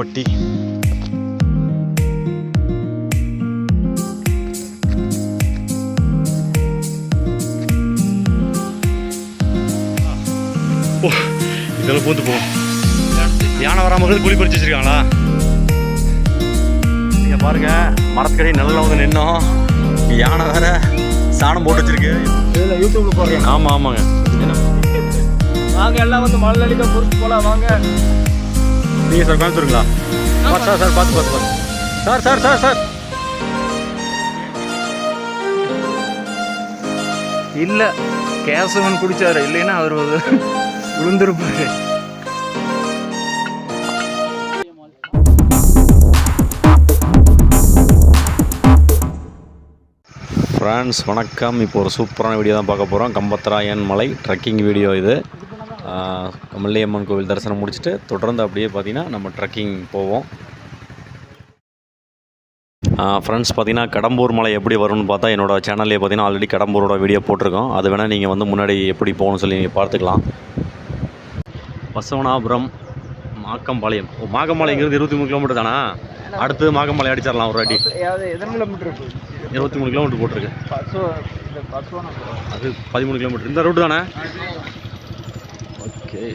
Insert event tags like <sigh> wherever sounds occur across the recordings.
பட்டி. ஓ இதெல்லாம் பூந்து போகும். யானை வராம இருக்கிறது குழி பறிச்சு வச்சிருக்காங்களா? நீங்க பாருங்க மரத்துக்கடி நல்லா வந்து நின்னோம். யானை வேற சாணம் போட்டு வச்சிருக்கு. இதில் யூடியூப்ல போடுறேன் ஆமா ஆமாங்க. வாங்க எல்லாம் வந்து மழை அடிக்க பொறுத்து போலாம். வாங்க. நீங்க சார் கோயம்புத்தூருங்களா சார் சார் சார் பார்த்து பார்த்து பார்த்து சார் சார் சார் சார். இல்ல கேசவன் குடிச்சாரு. இல்லைன்னா அவர் விழுந்திருப்பாரு ஃப்ரெண்ட்ஸ் வணக்கம். இப்போ ஒரு சூப்பரான வீடியோ தான் பார்க்க போகிறோம் கம்பத்ராயன் மலை ட்ரெக்கிங் வீடியோ இது. மல்லியம்மன் கோவில் தரிசனம் முடிச்சுட்டு தொடர்ந்து அப்படியே பார்த்தீங்கன்னா நம்ம ட்ரெக்கிங் போவோம். ஃப்ரெண்ட்ஸ் பார்த்தீங்கன்னா கடம்பூர் மலை எப்படி வரும்னு பார்த்தா என்னோட சேனல்லே பார்த்தீங்கன்னா ஆல்ரெடி கடம்பூரோட வீடியோ போட்டிருக்கோம். அது வேணால் நீங்கள் வந்து முன்னாடி எப்படி போகணும்னு சொல்லி நீங்கள் பார்த்துக்கலாம். பசவனாபுரம் மாக்கம்பாளையம். ஓ இருபத்தி மூணு கிலோமீட்டர் தானா? அடுத்து மாக்கம்பாளையம் அடிச்சிடலாம் ஒரு இருக்கு? இருபத்தி மூணு கிலோமீட்டர் போட்டிருக்கு. அது பதிமூணு கிலோமீட்டர் இந்த ரூட்டு தானே? ஓகே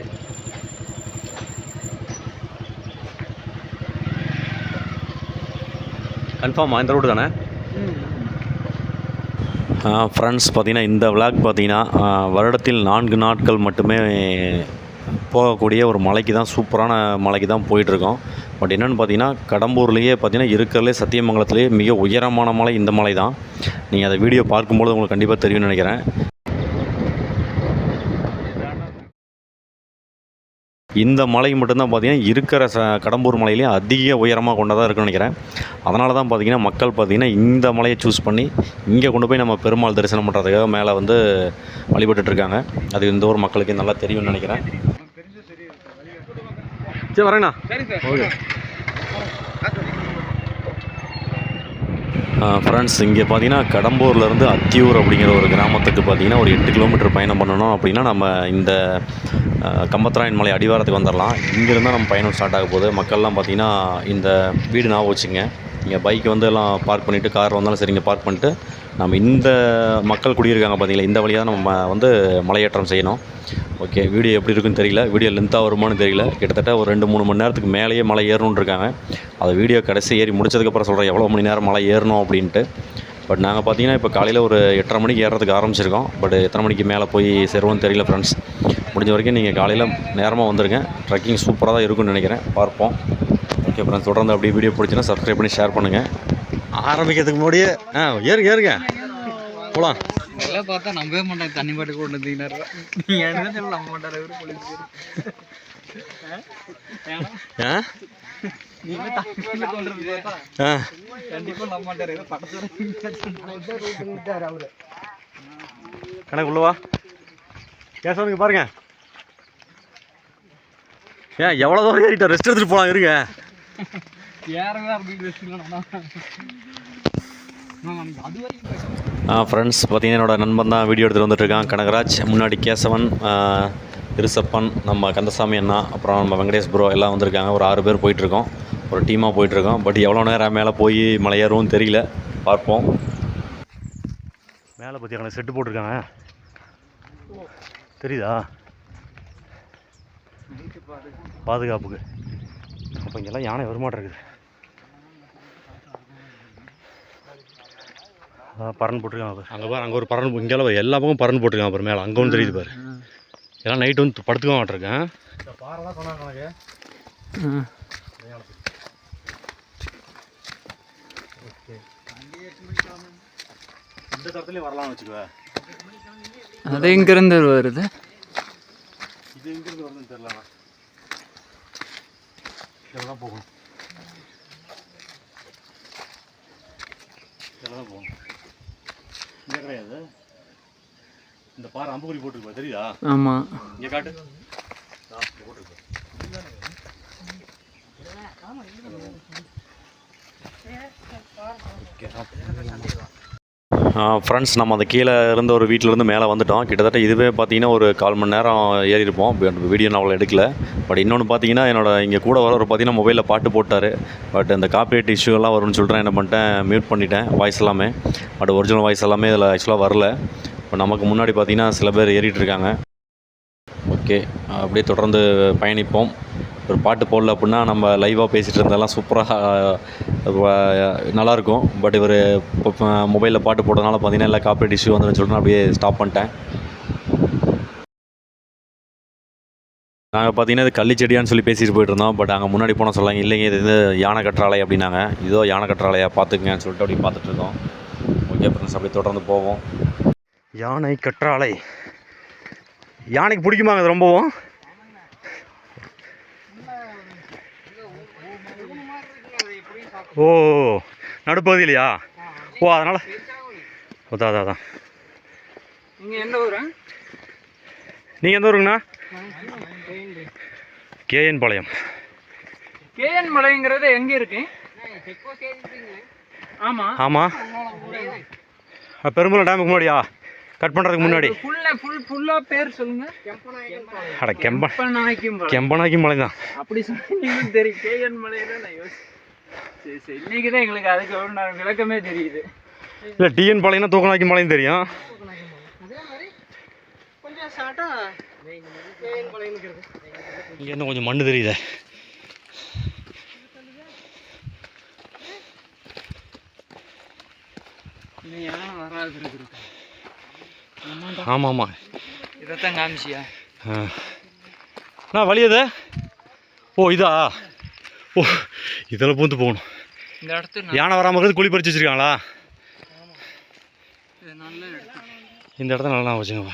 கன்ஃபார்மா இந்த ரோடு தானே? ஃப்ரெண்ட்ஸ் பார்த்தீங்கன்னா இந்த விளாக் பார்த்தீங்கன்னா வருடத்தில் நான்கு நாட்கள் மட்டுமே போகக்கூடிய ஒரு மலைக்கு தான் சூப்பரான மலைக்கு தான் போயிட்டுருக்கோம். பட் என்னென்னு பார்த்தீங்கன்னா கடம்பூர்லேயே பார்த்தீங்கன்னா இருக்கிறதுலே சத்தியமங்கலத்திலேயே மிக உயரமான மலை இந்த மலை தான் நீங்கள் அதை வீடியோ பார்க்கும்போது உங்களுக்கு கண்டிப்பாக தெரியும்னு நினைக்கிறேன். இந்த மலை மட்டும்தான் பார்த்தீங்கன்னா இருக்கிற ச கடம்பூர் மலையிலேயே அதிக உயரமாக கொண்டதாக இருக்குன்னு நினைக்கிறேன். அதனால தான் பார்த்தீங்கன்னா மக்கள் பார்த்தீங்கன்னா இந்த மலையை சூஸ் பண்ணி இங்கே கொண்டு போய் நம்ம பெருமாள் தரிசனம் பண்ணுறதுக்காக மேலே வந்து வழிபட்டுட்டு இருக்காங்க. அது இந்த ஊர் மக்களுக்கு நல்லா தெரியும்னு நினைக்கிறேன். சரி வரேண்ணா சரி சார். ஓகே. ஃப்ரெண்ட்ஸ் இங்கே பார்த்தீங்கன்னா கடம்பூர்லேருந்து அத்தியூர் அப்படிங்கிற ஒரு கிராமத்துக்கு பார்த்தீங்கன்னா ஒரு எட்டு கிலோமீட்டர் பயணம் பண்ணணும் அப்படின்னா நம்ம இந்த கம்பத்ராயன் மலை அடிவாரத்துக்கு வந்துடலாம் இங்கேருந்து நம்ம பயணம் ஸ்டார்ட் ஆக போகுது. மக்கள்லாம் பார்த்தீங்கன்னா இந்த வீடு நான் வச்சுங்க இங்கே பைக் வந்து எல்லாம் பார்க் பண்ணிவிட்டு கார் வந்தாலும் சரிங்க பார்க் பண்ணிட்டு நம்ம இந்த மக்கள் குடியிருக்காங்க பார்த்தீங்களா இந்த வழியாக தான் நம்ம வந்து மலையேற்றம் செய்யணும். ஓகே வீடியோ எப்படி இருக்குன்னு தெரியல வீடியோ லென்த்தாக வருமானு தெரியல. கிட்டத்தட்ட ஒரு ரெண்டு மூணு மணி நேரத்துக்கு மேலேயே மலை ஏறணும்னு இருக்காங்க. அதை வீடியோ கடைசி ஏறி முடிச்சதுக்கப்புறம் சொல்கிறேன் எவ்வளோ மணி நேரம் மலை ஏறணும் அப்படின்ட்டு. பட் நாங்கள் பார்த்தீங்கன்னா இப்போ காலையில் ஒரு எட்டரை மணிக்கு ஏறுறதுக்கு ஆரம்பிச்சிருக்கோம். பட் எத்தனை மணிக்கு மேலே போய் சேருவோம்னு தெரியல ஃப்ரெண்ட்ஸ் முடிஞ்ச வரைக்கும் நீங்கள் காலையில் நேரமாக வந்துருங்க. ட்ரெக்கிங் சூப்பராக தான் இருக்கும்னு நினைக்கிறேன். பார்ப்போம். ஓகே ஃப்ரெண்ட்ஸ் தொடர்ந்து அப்படியே வீடியோ பிடிச்சினா சப்ஸ்கிரைப் பண்ணி ஷேர் பண்ணுங்கள் ஆரம்பிக்கிறதுக்கு முன்னாடியே ஆ ஏறுங்க ஏறுங்க. போகலாம் எல்லாம் பார்த்தா நம்பவே மாட்டாங்க. தண்ணி பாட்டு கொண்டு வந்தீங்கன்னா நீங்க என்ன சொல்ல நம்ப மாட்டாரு இவரு போலீஸ் ஆ? கணக்கு உள்ளவா? கேசவனுக்கு பாருங்க. ஏன் எவ்வளோ தூரம் ஏறிட்டோம்? ரெஸ்ட் எடுத்துகிட்டு போகலாம் இருங்க. ஃப்ரெண்ட்ஸ் பார்த்தீங்கன்னா என்னோட நண்பன் தான் வீடியோ எடுத்துகிட்டு வந்துட்டுருக்கான் கனகராஜ் முன்னாடி கேசவன் இருசப்பன் நம்ம கந்தசாமி அண்ணா அப்புறம் நம்ம வெங்கடேஷ் ப்ரோ எல்லாம் வந்திருக்காங்க. ஒரு ஆறு பேர் போயிட்டுருக்கோம். ஒரு டீமாக போயிட்டுருக்கோம். பட் எவ்வளோ நேரம் மேலே போய் மலை தெரியல. பார்ப்போம். மேலே பற்றி செட்டு போட்டிருக்காங்க. தெரியுதா? பாதுகாப்புக்கு. அப்போ இங்கெல்லாம் யானை வரமாட்டிருக்குது பறன் போட்டிருக்காங்க பாரு. அங்கே பாரு அங்கே ஒரு பறன் இங்கெல்லாம் எல்லா பக்கம் பறன் போட்டிருக்காங்க பாரு மேலே. அங்கே ஒன்று தெரியுது பாரு. எல்லாம் நைட்டு வந்து படுத்துக்க மாட்டிருக்கேன். இந்த தரத்துலேயும் வரலாம்னு வச்சுக்குவேன் அது எங்க இருந்து வருது? இது எங்கேருந்து வருதுன்னு தெரியல போகணும். இங்கே கிடையாது இந்த பாறை அம்புக்குறி போட்டிருப்பா தெரியுதா ஆமா இங்கே காட்டு ஆ, இங்க போட்டிருக்கு. ஓகே, ஆ. ஃப்ரெண்ட்ஸ் நம்ம அந்த கீழே இருந்த ஒரு வீட்டிலேருந்து மேலே வந்துட்டோம். கிட்டத்தட்ட இதுவே பார்த்தீங்கன்னா ஒரு கால் மணி நேரம் ஏறி இருப்போம் வீடியோ நான் அவ்வளோ எடுக்கல. பட் இன்னொன்று பார்த்தீங்கன்னா என்னோட இங்கே கூட வரவர் பார்த்தீங்கன்னா மொபைலில் பாட்டு போட்டார். பட் இந்த காப்பிரைட் இஷ்யூ எல்லாம் வரும்னு சொல்லிட்டு என்ன பண்ணிட்டேன் மியூட் பண்ணிட்டேன் வாய்ஸ் எல்லாமே. பட் ஒரிஜினல் வாய்ஸ் எல்லாமே இதில் ஆக்சுவலாக வரல. இப்போ நமக்கு முன்னாடி பார்த்தீங்கன்னா சில பேர் ஏறிட்டு இருக்காங்க. ஓகே அப்படியே தொடர்ந்து பயணிப்போம். ஒரு பாட்டு போடல அப்படின்னா நம்ம லைவாக பேசிகிட்டு இருந்ததெல்லாம் சூப்பராக நல்லாயிருக்கும். பட் இவர் இப்போ மொபைலில் பாட்டு போட்டதுனால பார்த்தீங்கன்னா எல்லா காப்பரேட் இஷ்யூ வந்துடும் சொல்லிட்டு நான் அப்படியே ஸ்டாப் பண்ணிட்டேன். நாங்கள் பார்த்தீங்கன்னா இது கள்ளிச்செடியான்னு சொல்லி பேசிட்டு போயிட்டு இருந்தோம். பட் அங்கே முன்னாடி போனால் சொல்லாங்க இல்லைங்க இது வந்து யானை கற்றாழை அப்படின்னாங்க. இதோ யானை கற்றாலையா பார்த்துக்குங்கன்னு சொல்லிட்டு அப்படியே பார்த்துட்டு இருக்கோம் ஓகே ஃப்ரெண்ட்ஸ் அப்படியே தொடர்ந்து போவோம். யானை கற்றாழை. யானைக்கு பிடிக்குமாங்க அது ரொம்பவும்? ஓ நடுப்பகுதியிலையா? ஓ அதனால் அதான் அதான் அதான் நீங்க எந்த ஊரா? நீங்கள் எந்த ஊருங்கண்ணா? கேஎன் பாளையம். கேஎன் மலைங்கிறது எங்க இருக்கு? ஆமா. ஆமாம் பெரும்பலம் டேமுக்கு முன்னாடியா? கட் பண்ணுறதுக்கு முன்னாடி. ஃபுல் ஃபுல்லா பேர் சொல்லுங்க. அட கெம்ப கெம்பனாய்க்கும் மலை. கெம்பனாக்கி மலை தான் அப்படி சொன்னீங்கன்னு தெரியும் கேஎன் மலையில நான் யோசி சரி சரி. இன்னைக்கு தான் எங்களுக்கு அதுக்கு ஒரு விளக்கமே தெரியுது. இல்லை டிஎன் பாளையம்னா தூக்கநாக்கி மலையும் தெரியும். கொஞ்சம் இங்கே இன்னும் கொஞ்சம் மண்ணு தெரியுதே. இன்னும் யானை வராது இருக்கு ஆமாம் ஆமாம். இதைத்தான் காமிச்சியா? வழி எது? ஓ இதா? ஓ இதில் பூந்து போகணும். இந்த இடத்து யானை வராமல் இருக்கிறது குழி பறிச்சு வச்சுருக்காங்களா? இது நல்ல இடத்து. இந்த இடத்த நல்லா வச்சுங்க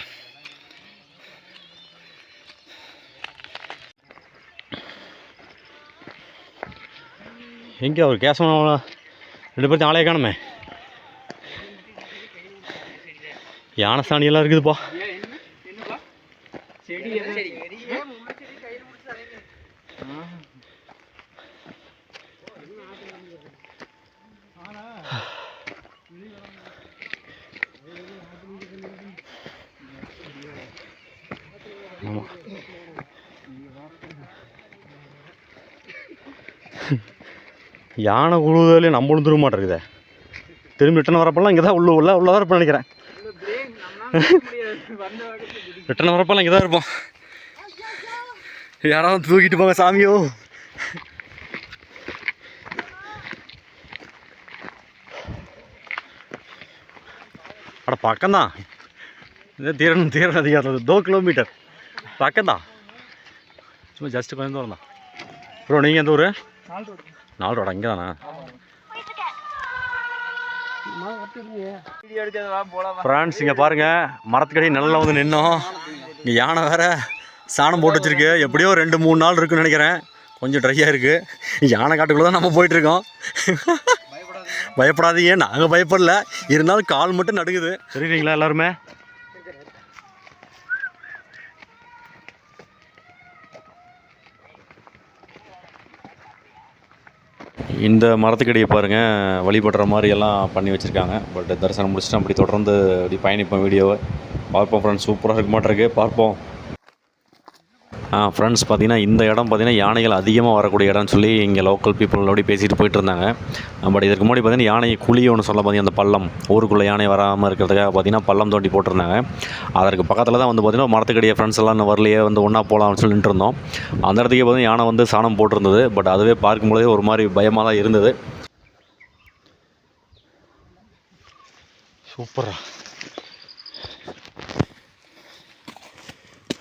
எங்கே அவர் கேசவன் ரெண்டு பேர்த்தையும் ஆளையே காணுமே. யானை சாணியெல்லாம் இருக்குதுப்பா ஏன் என்ன என்னப்பா செடி எதுவும் ஆ. ஆமாம் யானை உழுவுதலே நம்மளும் திரும்ப மாட்டேங்குதே. திரும்பி ரிட்டன் வரப்பெல்லாம் இங்கே தான் உள்ள உள்ள உள்ளதாக இருப்பேன் நினைக்கிறேன். ரிட்டன் வரப்பெல்லாம் இங்கே தான் இருப்போம். யாராவது தூக்கிட்டு போங்க சாமியோ. அட பக்கம்தான். இது தீரன் தீரன் அதிகாரம் தோ கிலோமீட்டர் பக்கம்தான். சும்மா ஜஸ்ட் கொஞ்சம் தூரம் தான் ப்ரோ நீங்கள் எந்த ஊர்? நாலு ரோடு இங்கே தானே. ஃப்ரான்ஸ் இங்கே பாருங்கள் மரத்துக்கடி நல்லா வந்து நின்னோம். இங்கே யானை வேற சாணம் போட்டு வச்சிருக்கு. எப்படியோ ரெண்டு மூணு நாள் இருக்குன்னு நினைக்கிறேன். கொஞ்சம் ட்ரையாக இருக்குது யானை காட்டுக்குள்ளே தான் நம்ம போயிட்டுருக்கோம். பயப்படாதீங்க. நாங்கள் பயப்படல. இருந்தாலும் கால் மட்டும் நடுங்குது. தெரியுறீங்களா எல்லாருமே? இந்த மரத்துக்கடியை பாருங்கள் வழிபடுற மாதிரி எல்லாம் பண்ணி வச்சுருக்காங்க. பட் தரிசனம் முடிச்சுட்டு அப்படி தொடர்ந்து அப்படி பயணிப்போம் வீடியோவை. பார்ப்போம் ஃப்ரெண்ட்ஸ் சூப்பராக இருக்க மாட்டிருக்கு. பார்ப்போம். ஃப்ரெண்ட்ஸ் பார்த்தீங்கன்னா இந்த இடம் பார்த்தீங்கன்னா யானைகள் அதிகமாக வரக்கூடிய இடம்னு சொல்லி இங்கே லோக்கல் பீப்புளோடய பேசிட்டு போயிட்டு இருந்தாங்க. பட் இதுக்கு முன்னாடி பார்த்தீங்கன்னா யானை குழி ஒன்று சொல்ல பார்த்தீங்கன்னா அந்த பள்ளம் ஊருக்குள்ளே யானை வராமல் இருக்கிறதுக்காக பார்த்தீங்கன்னா பள்ளம் தோண்டி போட்டிருந்தாங்க. அதற்கு பக்கத்தில் தான் வந்து பார்த்தீங்கன்னா மரத்துக்கடிய ஃப்ரெண்ட்ஸ் எல்லாம் இன்னும் வரலையே வந்து ஒன்றா போகலாம்னு சொல்லி நின்றுருந்தோம் அந்த இடத்துக்கே பார்த்தீங்கன்னா யானை வந்து சாணம் போட்டிருந்தது. பட் அதுவே பார்க்கும்போதே ஒரு மாதிரி பயமாக தான் இருந்தது. சூப்பரா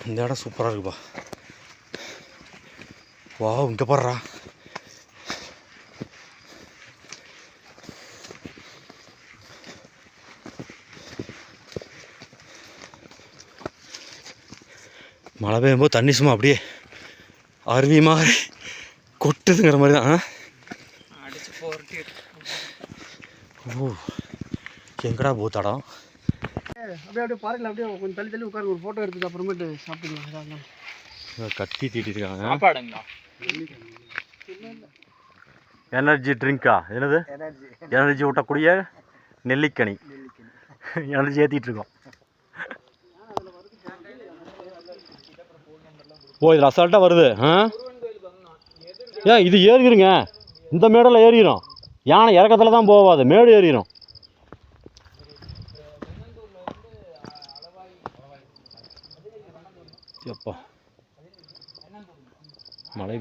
இந்த இடம் சூப்பராக இருக்குப்பா. வா இங்கே பாடுறா மழை பெய்யும்போது தண்ணி சும்மா அப்படியே அருவி மாதிரி கொட்டுதுங்கிற மாதிரி தான் ஓ எங்கடா பூத்தடம் அப்படியே அப்படியே பாருங்களா அப்படியே கொஞ்சம் தள்ளி தள்ளி உட்காருங்க ஒரு ஃபோட்டோ எடுத்துட்டு அப்புறமேட்டு சாப்பிட்டுக்கலாம். கத்தி தீட்டிருக்காங்க சாப்பாடுங்களா? எனர்ஜி ட்ரிங்கா என்னது? எனர்ஜி ஊட்டக்கூடிய நெல்லிக்கனி. எனர்ஜி ஏற்றிட்டு இருக்கோம். ஓ இது அசால்ட்டாக வருது. ஆ? ஏன் இது ஏறிடுங்க இந்த மேடெல்லாம் ஏறிடும் யானை இறக்கத்தில் தான் போகாது மேடு ஏறிடும் எப்பா மழை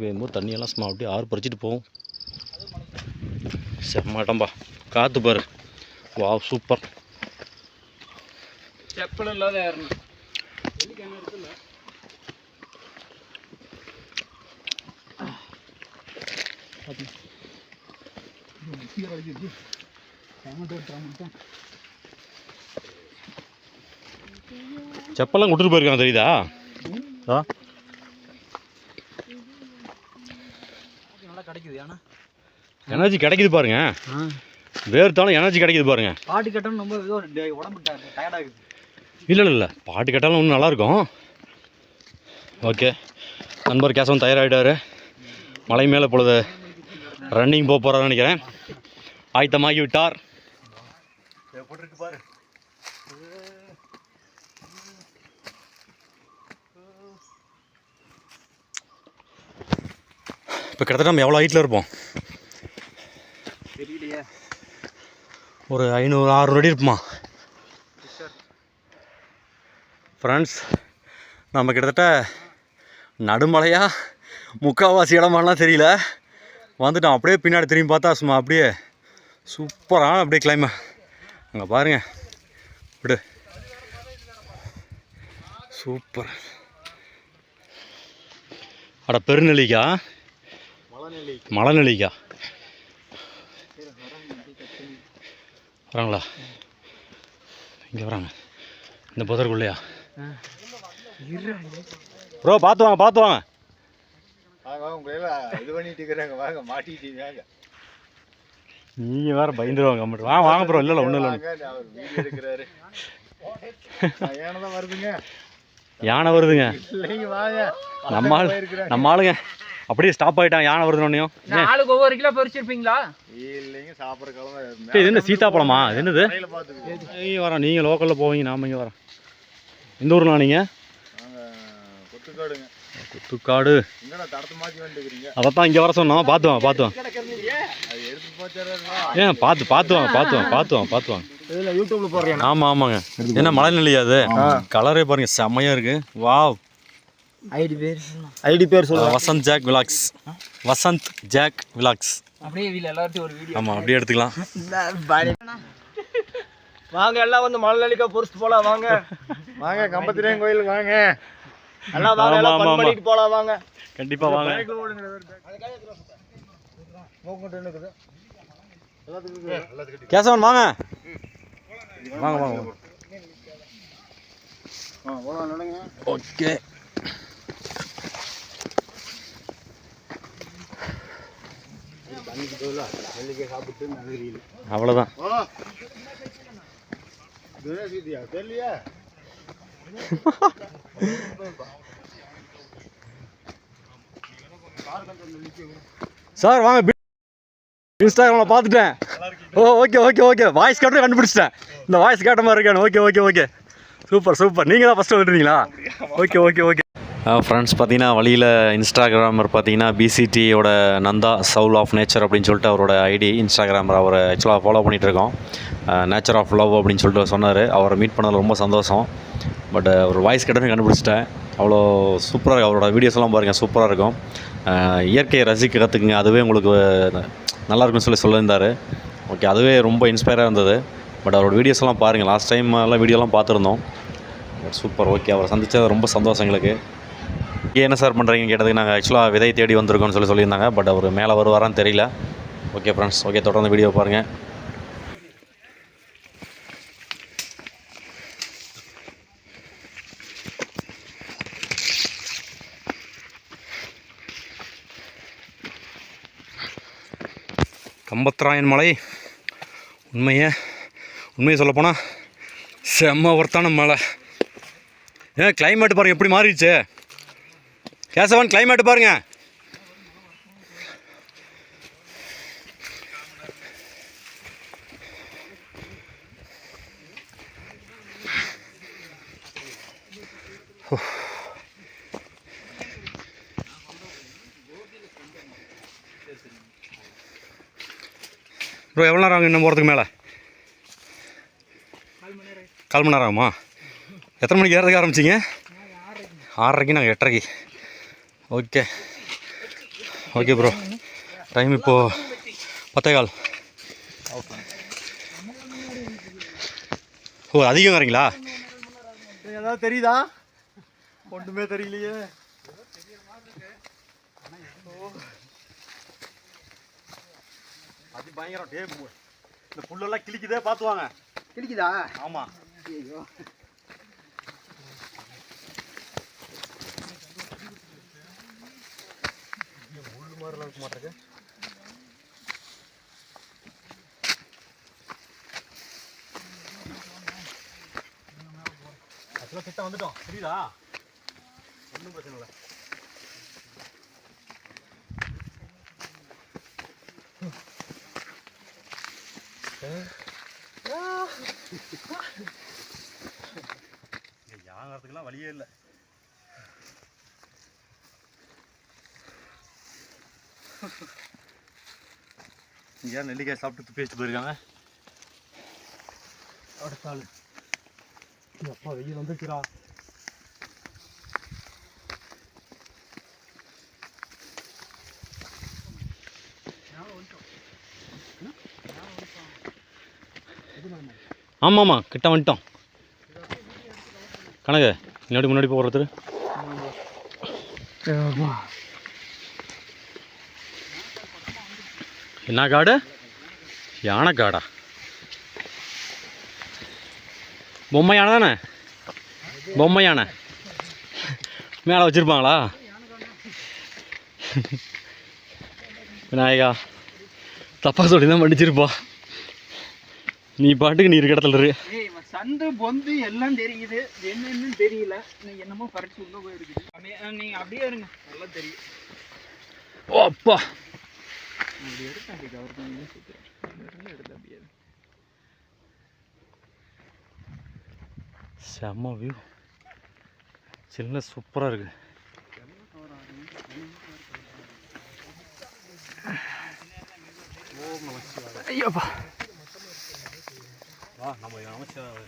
சும்மா அப்படியே ஆறு பறிச்சிட்டு போகும் செம்மாட்டம்பா காற்று பாரு. வா சூப்பர் செப்பல் இல்லாத செப்பெல்லாம் கொடுத்துட்டு போயிருக்காங்க தெரியுதா? ஆ? ஏன்னா எனர்ஜி கிடைக்குது பாருங்க. வேர்த்தாலும் எனர்ஜி கிடைக்குது பாருங்க. பாட்டு கட்டணும் ரொம்ப உடம்பு டயர்டாகுது இல்லை இல்லை இல்லை. பாட்டு கேட்டாலும் இன்னும் நல்லாயிருக்கும். ஓகே நண்பர் கேசவன் தயாராகிட்டார் மலை மேலே பொழுது ரன்னிங் போக போகிறான்னு நினைக்கிறேன். ஆயத்தமாகி விட்டார் இப்போ கிட்டத்தட்ட நம்ம எவ்வளோ ஹைட்டில் இருப்போம்? தெரியலையே. ஒரு ஐநூறு ஆறுநூறு அடி இருப்போமா ஃப்ரெண்ட்ஸ் நம்ம கிட்டத்தட்ட நடுமலையா முக்கால்வாசி இடமாலாம் தெரியல. வந்துட்டோம். அப்படியே பின்னாடி திரும்பி பார்த்தா சும்மா அப்படியே சூப்பராக அப்படியே கிளைம அங்கே பாருங்க. விடு. சூப்பர். அட பெருநெல்லிக்கா? மலைநெல்லிக்கா வராங்களா? இங்கே வராங்க. இந்த புதருக்குள்ளையா ப்ரோ பார்த்து வாங்க பார்த்து வாங்க. இது பண்ணிட்டு இருக்கிறாங்க. வாங்க மாட்டிட்டீங்க வாங்க. நீங்கள் வேறு பயந்துருவாங்க கம்மிட்டு வாங்க வாங்க ப்ரோ. இல்லை இல்லை ஒன்றும் இல்லை ஏன தான் வருதுங்க. யானை வருதுங்க. நம்ம ஆள் நம்ம ஆளுங்க. அப்படியே ஸ்டாப் ஆகிட்டான் யானை வருதுனோடனையும் நாளுக்கு ஒவ்வொரு கிலோ பறிச்சிருப்பீங்களா இல்லைங்க சாப்பிட்ற கிழமை இது என்ன சீதாப்பழமா அது என்னது? நீங்கள் வரோம் நீங்கள் லோக்கலில் போவீங்க நாம இங்கே வரோம் எந்த ஊர்னா நீங்கள் கொத்துக்காடுங்க. குத்துக்காடு. வந்துக்கிறீங்க? அதைத்தான் இங்கே வர சொன்னோம். பார்த்து வாங்க பார்த்து வாங்க. அது எடுத்து போச்சாரா ஏன் பார்த்து பார்த்து வாங்க பார்த்து வாங்க பார்த்து வாங்க பார்த்து வாங்க. இதில் யூடியூப்பில் போடுறேன் ஆமாம் ஆமாங்க. என்ன மழை நிலையா அது? கலரே பாருங்க செம்மையாக இருக்கு. வாவ் ஐடி பேர்? ஐடி பேர் Vasanth Jack vlogs. Vasanth Jack vlogs. அப்படியே வீல எல்லாத்தையும் ஒரு வீடியோ. ஆமாம் அப்படியே எடுத்துக்கலாம். வாங்க எல்லாம் வந்து நலிக்கா பொறிச்சிட்டு போலாம் வாங்க. வாங்க கம்பத்திரியம் கோயில் வாங்க. எல்லாம் வாங்க ஆமா, எல்லாம் ஆமா, ஆமா. பண்ணிட்டு போலாம் வாங்க. கண்டிப்பாக வாங்க. கேசவன் வாங்க. வாங்க வாங்க ஓகே. அவ்வளோதான் சார் வாங்க இன்ஸ்டாகிராமில் பார்த்துட்டேன். Oh okay okay okay. Voice கேட்டு கண்டுபிடிச்சிட்டேன். இந்த வாய்ஸ் கேட்ட மாதிரி இருக்கானு. Okay okay okay. Super super. நீங்கள் தான் ஃபஸ்ட்டு வந்துட்டீங்களா? Okay okay okay. ஃப்ரெண்ட்ஸ் பார்த்தீங்கன்னா வழியில் இன்ஸ்டாகிராமர் பார்த்தீங்கன்னா பிசிடியோட நந்தா சவுல் ஆஃப் நேச்சர் அப்படின்னு சொல்லிட்டு அவரோட ஐடி இன்ஸ்டாகிராமர் அவரை ஆக்சுவலாக ஃபாலோ பண்ணிகிட்ருக்கோம் நேச்சர் ஆஃப் லவ் அப்படின்னு சொல்லிட்டு சொன்னார். அவரை மீட் பண்ணதில் ரொம்ப சந்தோஷம். பட் ஒரு வாய்ஸ் கேட்டது கண்டுபிடிச்சிட்டேன். அவ்வளோ சூப்பராக இருக்கும் அவரோட வீடியோஸ்லாம் பாருங்கள் சூப்பராக இருக்கும். இயற்கையை ரசிக்க கற்றுக்குங்க அதுவே உங்களுக்கு நல்லாயிருக்குன்னு சொல்லி சொல்லியிருந்தார். ஓகே அதுவே ரொம்ப இன்ஸ்பயராக இருந்தது. பட் அவரோட வீடியோஸ்லாம் பாருங்கள் லாஸ்ட் டைம் எல்லாம் வீடியோலாம் பார்த்துருந்தோம். சூப்பர் ஓகே அவரை சந்தித்தது ரொம்ப சந்தோஷம் எங்களுக்கு. என்ன சார் பண்ணுறீங்க கேட்டதுக்கு நாங்கள் ஆக்சுவலாக விதை தேடி வந்திருக்கோம்னு சொல்லி சொல்லியிருந்தாங்க. பட் அவர் மேலே வருவாரான்னு தெரியல. ஓகே ஃப்ரெண்ட்ஸ் ஓகே தொடர்ந்து வீடியோ பாருங்கள் கம்பத்ராயன் மலை. உண்மையை உண்மையை சொல்லப்போனால் செம்ம ஒர்த்தான மலை. ஏன் கிளைமேட் பாருங்கள் எப்படி மாறிடுச்சு? கேசவன் கிளைமேட் பாருங்க. ப்ரோ எவ்வளோ நேரம் ஆகும் இன்னும் போகிறதுக்கு மேலே? கால் மணி நேரம் ஆகுமா? எத்தனை மணிக்கு ஏறதுக்கு ஆரம்பிச்சிங்க? ஆறரைக்கு. நாங்கள் எட்டரைக்கு. ஓகே ஓகே ப்ரோ டைம் இப்போது பத்தே கால் ஓ அதிகம் வரீங்களா? ஏதாவது தெரியுதா? ஒன்றுமே தெரியலையே. அது பயங்கரம் டே இந்த புல்லெல்லாம் கிழிக்குதே பார்த்து வாங்க கிடைக்குதா ஆமாம் ஐயோ ஆக்சுவலாக கிட்ட வந்துட்டோம். தெரியுதா? ஒன்றும் பிரச்சனை இல்லை. யாங்கிறதுக்கெல்லாம் வழியே இல்லை. இங்கே யார் நெல்லிக்காய் சாப்பிட்டு பேசிட்டு போயிருக்காங்க? அடுத்த ஆள் அப்பா வெயில் வந்துச்சுடா. ஆமாம் ஆமாம் கிட்ட வந்துட்டோம். கணக்கு முன்னாடி முன்னாடி போகிறது. என்ன காடு? யானை காடா பொம்மை யானை தானே? பொம்மை யானை. மேலே வச்சுருப்பாங்களா? விநாயகா தப்பா சொல்லி தான் மன்னிச்சிருப்பா. நீ பாட்டுக்கு நீ இருக்க இடத்துல இரு சந்து பொந்து எல்லாம் தெரியுது. என்னன்னு தெரியல. என்னமோ கரெக்ட் உள்ள போயிருக்குது அப்படியே அப்படியே இருங்க. நல்லா தெரியும். ஓ அப்பா. அப்படி எடுத்து அப்படி கவர் பண்ணி சுத்துறேன் எடுத்து அப்படியே. செம்ம வியூ சின்ன சூப்பராக இருக்கு. ஐயோப்பா. வா நம்ம அமைச்சர்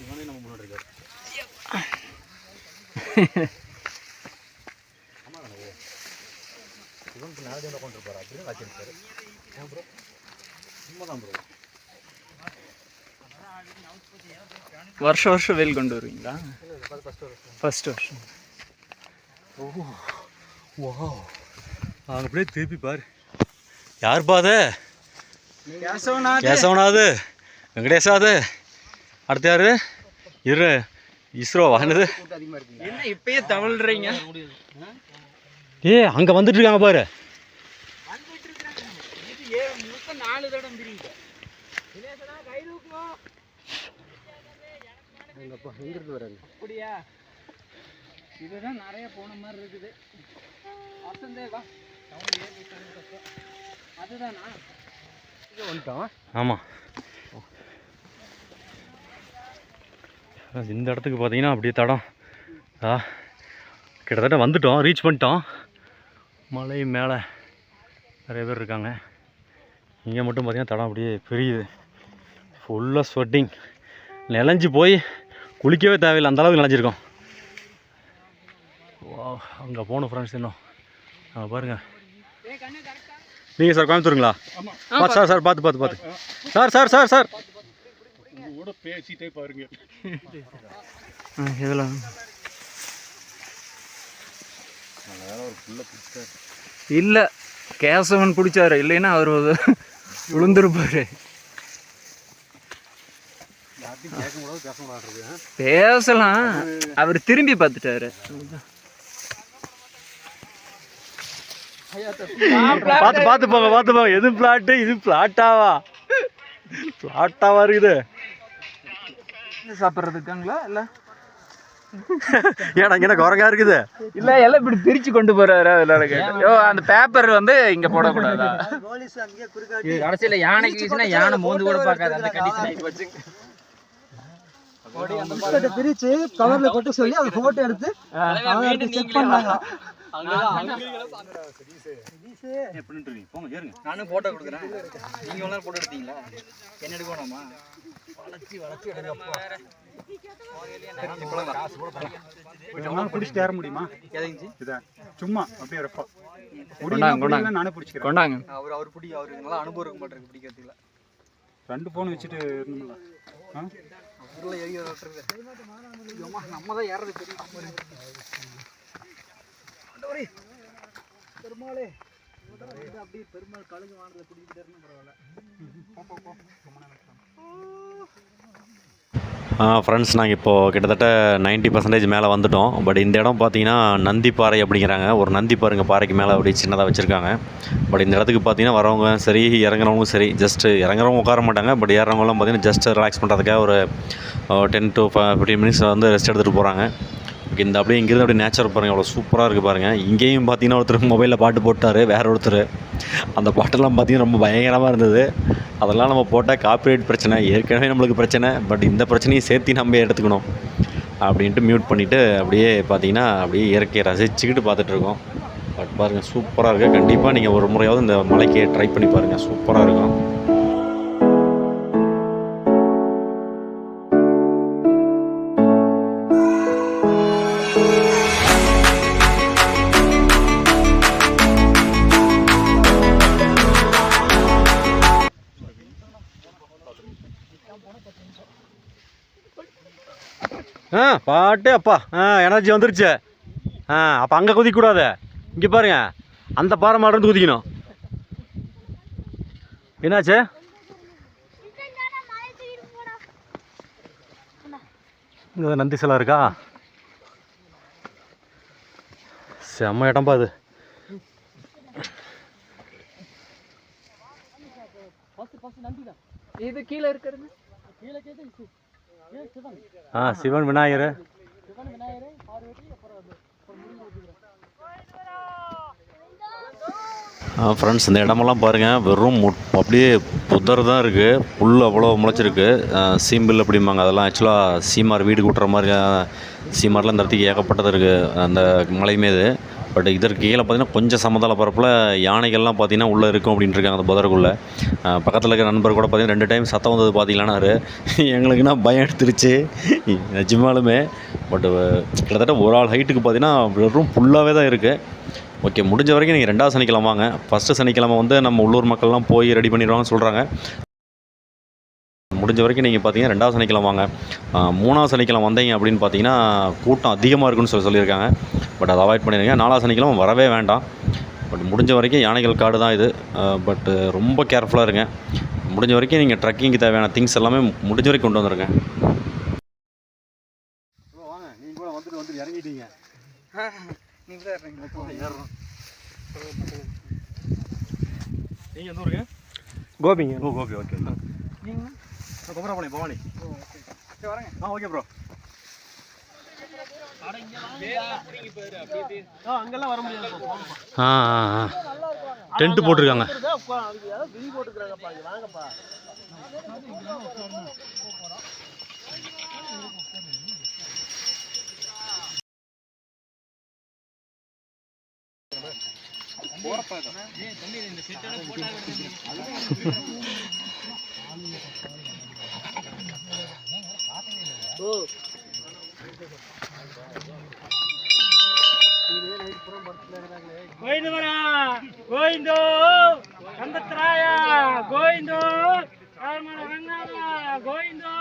இவனே நம்ம முன்னாடி இருக்காரு. <laughs> தான் கொண்டு போகிறா அப்படின்னு வச்சிருக்காரு ஏன் ப்ரோ உண்மைதான் ப்ரோ வருஷம் வருஷம் வெயில் கொண்டு வருவீங்களா ஃபர்ஸ்ட் வருஷம் வா அங்கே அப்படியே திருப்பி பாரு அது கேசவநாத் கேசவனாது வெங்கடேஷாது அடுத்து யாரு இரு இஸ்ரோ வாங்கினது என்ன இப்பயே தவழ்றீங்க ஏ அங்கே வந்துட்டு இருக்காங்க பாரு இது ஏ நாலு தடம் எங்கப்பா எங்கிருந்து வராங்க அப்படியா இதுதான் நிறைய போன மாதிரி இருக்குது வசந்தே வா வந்துட்டோம் ஆமாம் இந்த இடத்துக்கு பார்த்தீங்கன்னா அப்படியே தடம். ஆ கிட்டத்தட்ட வந்துட்டோம் ரீச் பண்ணிட்டோம். மலை மேலே. நிறைய பேர் இருக்காங்க. இங்கே மட்டும் பார்த்தீங்கன்னா தடம் அப்படியே பெரியுது. ஃபுல்லாக ஸ்வெட்டிங் நிலஞ்சி போய் குளிக்கவே தேவையில்லை. அந்த அளவுக்கு நிலஞ்சிருக்கோம். அங்கே போகணும் ஃப்ரெண்ட்ஸ் இன்னும். அங்கே பாருங்கள் நீங்கள் சார் கோயம்புத்தூருங்களா? பார்த்து சார் சார் பார்த்து பார்த்து பார்த்து சார் சார் சார் சார். கூட பேசிட்டே பாருங்க. இதில். இல்லை. கேசவன் பிடிச்சாரு இல்லைன்னா அவர் விழுந்துருப்பாரு. பேசலாம். அவர் திரும்பி பார்த்துட்டாரு. பார்த்து பார்த்து போங்க பார்த்து போங்க. எது பிளாட்டு இது பிளாட்டாவா பிளாட்டாவா இருக்குது. சாப்பிட்றதுக்காங்களா இல்லை? ஏடா இங்கே குரங்கா இருக்குது? இல்ல எல்லாம் இப்படி பிரிச்சு கொண்டு போறாரு அதனால கேட்டேன். யோ அந்த பேப்பர் வந்து இங்க போடக்கூடாதா? கடைசியில யானைக்கு வீசினா யானை மோந்து கூட பார்க்காது அந்த கண்டிஷன் அந்த பிரிச்சு கவர்ல கொட்ட சொல்லி அதை போட்டோ எடுத்து அவங்க எடுத்து செக் பண்ணாங்க நானும் போட்டோ கொடுக்குறேன். நீங்க எவ்வளோ போட்டோ எடுத்தீங்களா? என்ன எடுக்கணுமா வளர்ச்சி வளர்ச்சி எடுங்கப்பா பிடிச்சிட்டு ஏற முடியுமா எதைங்க இதை சும்மா அப்படியே ரப்பா முடியல நானே பிடிச்சிக்கிறேன். கொண்டாங்க. அவர் அவர் பிடி அவருக்கு நல்லா அனுபவம் இருக்க மாட்டேங்குது பிடிக்கிறதுல ரெண்டு போன் வச்சுட்டு இருந்தோம்ல. நம்ம தான் ஏறது ஆண்டவரே பெருமாளே அப்படியே பெருமாள் கழுகு வானத்தில் குடிக்கிட்டே பரவாயில்ல. ஃப்ரெண்ட்ஸ் நாங்கள் இப்போது கிட்டத்தட்ட 90% பர்சன்டேஜ் மேலே வந்துட்டோம். பட் இந்த இடம் பார்த்தீங்கன்னா நந்தி பாறை அப்படிங்கிறாங்க. ஒரு நந்தி பாருங்க பாறைக்கு மேலே அப்படி சின்னதாக வச்சுருக்காங்க. பட் இந்த இடத்துக்கு பார்த்தீங்கன்னா வரவங்க சரி இறங்குறவங்களும் சரி ஜஸ்ட்டு இறங்குறவங்க உட்கார மாட்டாங்க. பட் ஏறவங்களாம் பார்த்தீங்கன்னா ஜஸ்ட் ரிலாக்ஸ் பண்ணுறதுக்காக ஒரு டென் டு ஃபிஃப்டீன் மினிட்ஸ் வந்து ரெஸ்ட் எடுத்துகிட்டு போகிறாங்க இந்த அப்படியே இங்கேருந்து அப்படியே நேச்சர் பாருங்கள் அவ்வளோ சூப்பராக இருக்குது பாருங்கள் இங்கேயும் பார்த்தீங்கன்னா ஒருத்தர் மொபைலில் பாட்டு போட்டார் வேற ஒருத்தர். அந்த பாட்டெல்லாம் பார்த்தீங்கன்னா ரொம்ப பயங்கரமாக இருந்தது. அதெல்லாம் நம்ம போட்டால் காப்பிரைட் பிரச்சனை ஏற்கனவே நம்மளுக்கு பிரச்சனை பட் இந்த பிரச்சனையும் சேர்த்து நம்ம எடுத்துக்கணும் அப்படின்ட்டு மியூட் பண்ணிவிட்டு அப்படியே பார்த்தீங்கன்னா அப்படியே இயற்கையை ரசிச்சுக்கிட்டு பார்த்துட்ருக்கோம் பட் பாருங்கள் சூப்பராக இருக்குது கண்டிப்பாக நீங்கள் ஒரு முறையாவது இந்த மலைக்கு ட்ரை பண்ணி பாருங்கள் சூப்பராக இருக்கும். ஆ பாட்டு அப்பா. ஆ எனர்ஜி வந்துருச்சு. ஆ அப்போ அங்கே குதிக்கக்கூடாது. இங்கே பாருங்க. அந்த பாறை மாடு குதிக்கணும். என்னாச்சு? இங்கே நந்தி சிலை இருக்கா? செம்ம இடம்பா அது. இது கீழே இருக்கிறது. ஆ சிவன் விநாயகர். ஃப்ரெண்ட்ஸ் இந்த இடமெல்லாம் பாருங்கள் வெறும் முட் அப்படியே புதர் தான் இருக்குது புல் அவ்வளோ முளைச்சிருக்கு. அஹ், சீம்பில் அப்படிம்பாங்க. அதெல்லாம் ஆக்சுவலாக சீமார் வீடு கூட்டுற மாதிரி சீமார்லாம் இந்த இடத்துக்கு ஏகப்பட்டது இருக்குது அந்த மலை மீது. பட் இதற்கு கீழே பார்த்தீங்கன்னா கொஞ்சம் சமதள பரப்பில் யானைகள்லாம் பார்த்தீங்கன்னா உள்ளே இருக்கும் அப்படின்னு இருக்காங்க அந்த புதருக்குள்ளே. பக்கத்தில் இருக்கிற நண்பர் கூட பார்த்தீங்கன்னா ரெண்டு டைம் சத்தம் வந்தது பார்த்தீங்களான்னாரு. எங்களுக்குன்னா பயம் எடுத்துருச்சு. நிஜமாலுமே. பட் கிட்டத்தட்ட ஒரு ஆள் ஹைட்டுக்கு பார்த்தீங்கன்னா வெறும் ஃபுல்லாகவே தான் இருக்குது ஓகே முடிஞ்ச வரைக்கும் நீங்கள் ரெண்டாவது சனிக்கிழமை வாங்க. ஃபஸ்ட்டு சனிக்கிழமை வந்து நம்ம உள்ளூர் மக்கள்லாம் போய் ரெடி பண்ணிடுவாங்கன்னு சொல்கிறாங்க முடிஞ்ச வரைக்கும் நீங்கள் பார்த்தீங்கன்னா ரெண்டாவது சனிக்கிழமை வாங்க. மூணாவது சனிக்கிழமை வந்தீங்க அப்படின்னு பார்த்தீங்கன்னா கூட்டம் அதிகமாக இருக்குன்னு சொல்லி சொல்லியிருக்காங்க. பட் அதை அவாய்ட் பண்ணிடுங்க. நாலாவது சனிக்கிழமை வரவே வேண்டாம். பட் முடிஞ்ச வரைக்கும் யானைகள் காடு தான் இது. பட் ரொம்ப கேர்ஃபுல்லாக இருங்க. முடிஞ்ச வரைக்கும் நீங்கள் ட்ரக்கிங்க்கு தேவையான திங்ஸ் எல்லாமே முடிஞ்ச வரைக்கும் கொண்டு வந்துருங்க. வாங்க. நீங்க கூட வந்துட்டு இறங்கிட்டீங்க. நீங்க தான் ஏறுறீங்களா நீங்க எந்த ஊருங்க? கோபிங்க. Oh okay okay. நீங்க? குமரபாளையம் பவானி சரி வரேங்க. ஆ ஓகே ப்ரோ அங்கெல்லாம் வர முடியாது ஆ டென்ட்டு போட்டிருக்காங்க. அதுக்கு ஏதாவது விதி போட்டுக்கிறாங்கப்பா இங்க గోవిందరా గోవిందో సందత్రాయ గోవిందో గోవిందో.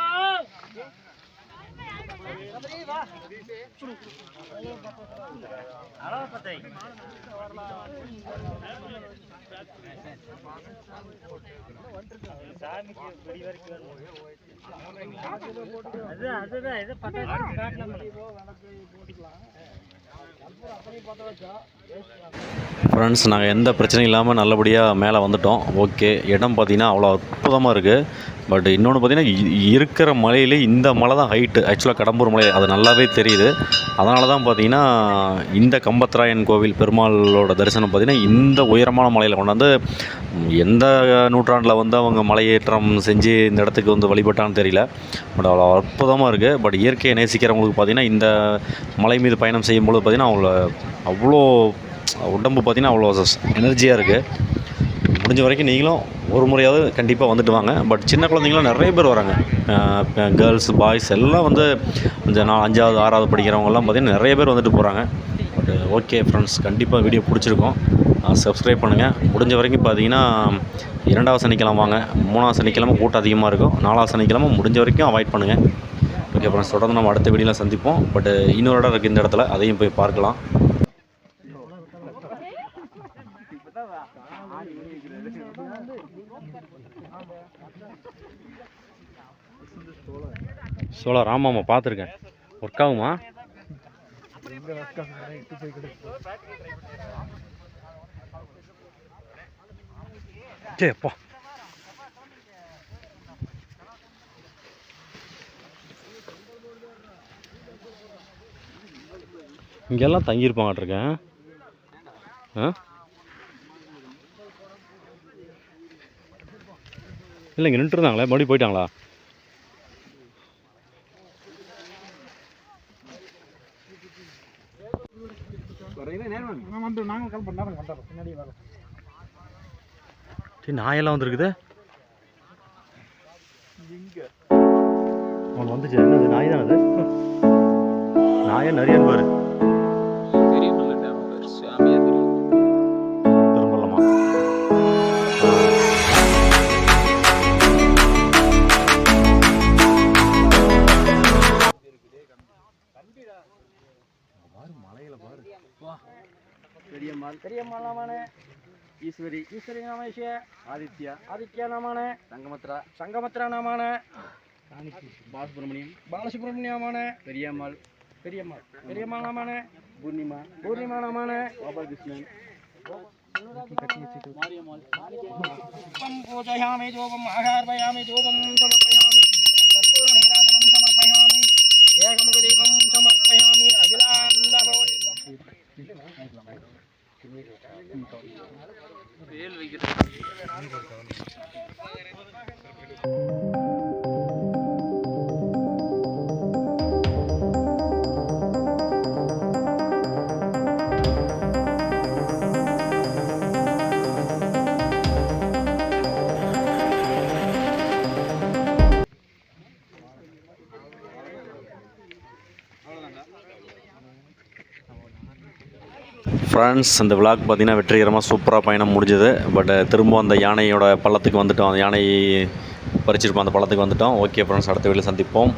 சாமிக்கு வெடி வரைக்கும் அதுதான் அதுதான் இதை பட்டாசு போட்டுக்கலாம் ஃப்ரெண்ட்ஸ் நாங்கள் எந்த பிரச்சனையும் இல்லாமல் நல்லபடியாக மேலே வந்துட்டோம். ஓகே இடம் பார்த்தீங்கன்னா அவ்வளோ அற்புதமாக இருக்குது பட் இன்னொன்று பார்த்திங்கன்னா இருக்கிற மலையிலே இந்த மலை தான் ஹைட்டு ஆக்சுவலாக கடம்பூர் மலை அது நல்லாவே தெரியுது. அதனால தான் பார்த்திங்கன்னா இந்த கம்பத்ராயன் கோவில் பெருமாளோட தரிசனம் பார்த்தீங்கன்னா இந்த உயரமான மலையில் கொண்டாந்து எந்த நூற்றாண்டில் வந்து அவங்க மலையேற்றம் செஞ்சு இந்த இடத்துக்கு வந்து வழிபட்டான்னு தெரியல. பட் அவ்வளோ அற்புதமாக இருக்குது பட் இயற்கையை நேசிக்கிறவங்களுக்கு பார்த்தீங்கன்னா இந்த மலை மீது பயணம் செய்யும்போது பார்த்தீங்கன்னா அவங்கள அவ்வளோ உடம்பு பார்த்தீங்கன்னா அவ்வளோ எனர்ஜியாக இருக்குது முடிஞ்ச வரைக்கும் நீங்களும் ஒரு முறையாவது கண்டிப்பாக வந்துட்டு வாங்க. பட் சின்ன குழந்தைங்களும் நிறைய பேர் வராங்க. கேர்ள்ஸ் பாய்ஸ் எல்லாம் வந்து கொஞ்சம் நான் அஞ்சாவது ஆறாவது படிக்கிறவங்கலாம் பார்த்தீங்கன்னா நிறைய பேர் வந்துட்டு போகிறாங்க பட் ஓகே ஃப்ரெண்ட்ஸ் கண்டிப்பாக வீடியோ பிடிச்சிருக்கோம். சப்ஸ்கிரைப் பண்ணுங்கள் முடிஞ்ச வரைக்கும் பார்த்தீங்கன்னா இரண்டாவது சனிக்கிழமை வாங்க. மூணாவது சனிக்கிழமை கூட்டம் அதிகமாக இருக்கும். நாலாவது சனிக்கிழமை முடிஞ்ச வரைக்கும் அவாய்ட் பண்ணுங்கள் ஓகே அப்புறம் தொடர்ந்து நம்ம அடுத்த வீடியோவில் சந்திப்போம். பட் இன்னொரு இடம் இருக்குது இந்த இடத்துல அதையும் போய் பார்க்கலாம். சோலார் ஆமாம்மா பார்த்துருக்கேன். ஒர்க் ஆகுமா? சரிப்பா இங்கெல்லாம் தங்கியிருப்பாங்கட்ருக்கேன். ஆ? இல்லை இங்கே நின்றுருந்தாங்களே மறுபடியும் போயிட்டாங்களா? சரி நாயெல்லாம் வந்துருக்குது. அவன் வந்துச்சு? என்னது நாய் தானே அது? நாயே நிறைய பாரு. பெரியம்மாளாமான ஈஸ்வரி ஈஸ்வரி நாமேஷ ஆதித்யா ஆதித்யா நாமான சங்கமத்ரா சங்கமத்ரா நாமான பாலசுப்ரமணியம் பாலசுப்ரமணியமான பெரியம்மாள் பெரியம்மாள் பெரியம்மாள் நாமான பூர்ணிமா பூர்ணிமா நாமான கோபாலகிருஷ்ணன் புஷ்பம் பூஜயாமி தூபம் ஆகார்பயாமி தூபம் சமர்ப்பயாமி கற்பூரநீராஜனம் சமர்ப்பயாமி ஏகமுகதீபம் சமர்ப்பயாமி ರೇಲ್ವೆ ஃப்ரெண்ட்ஸ் இந்த விளாக் பார்த்தீங்கன்னா வெற்றிகரமாக சூப்பராக பயணம் முடிஞ்சது. பட் திரும்ப அந்த யானையோட பள்ளத்துக்கு வந்துட்டோம். அந்த யானை பறிச்சிருப்போம். அந்த பள்ளத்துக்கு வந்துட்டோம். ஓகே ஃப்ரெண்ட்ஸ் அடுத்த வீட்டில் சந்திப்போம்.